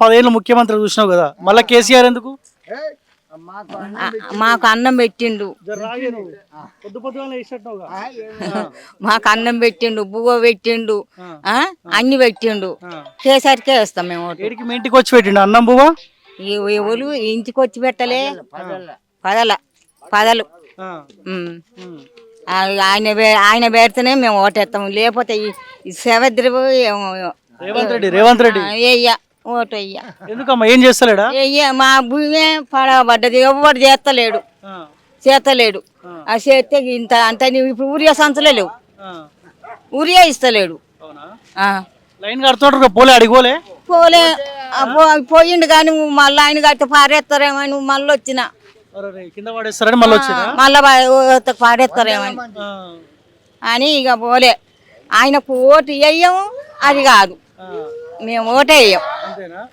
పదేళ్ళు ముఖ్యమంత్రి చూసినావు కదా మళ్ళీ కేసీఆర్ ఎందుకు? మాకు అన్నం పెట్టిండు. మాకు అన్నం పెట్టిండు బువ్వ పెట్టిండు ఆ, అన్ని పెట్టిండు. కేసరికే వేస్తాం మేము ఓటు. ఏడికి మీ ఇంటికి వచ్చి పెట్టిండు అన్నం బువ్వ? ఎవరు ఇంటికి వచ్చి పెట్టలే. పదల పదలు. ఆయన ఆయన పెడితేనే మేము ఓటేస్తాము లేకపోతే ఈ- సెవద్రి రేవంత్ రెడ్డి రేవంత్ రెడ్డి. ఓటు ఎందుకమ్మా? ఏం చేస్తలేడా? వెయ్య మా భూమే పడబడ్డది ఎవ్వడు చేస్తలేడు. ఆ, చేస్తలేడు. ఆ. చేస్తే ఇంత అంత నీవు ఇప్పుడు ఊరియా సంచులే లేవు. ఊరియా ఇస్తలేడు. లైన్ కడుతుంటారు పోలే అడిగోలే పోలే? పోయిండు కానీ నువ్వు మళ్ళీ ఆయన కట్టి పారేస్తారేమో నువ్వు మళ్ళీ వచ్చిన. మళ్ళీ వచ్చిందా మళ్ళీ పారేస్తారేమో అని. ఇక పోలే. ఆయనకు ఓటు వేయము అది కాదు. మేము ఓటే వేయం 되나?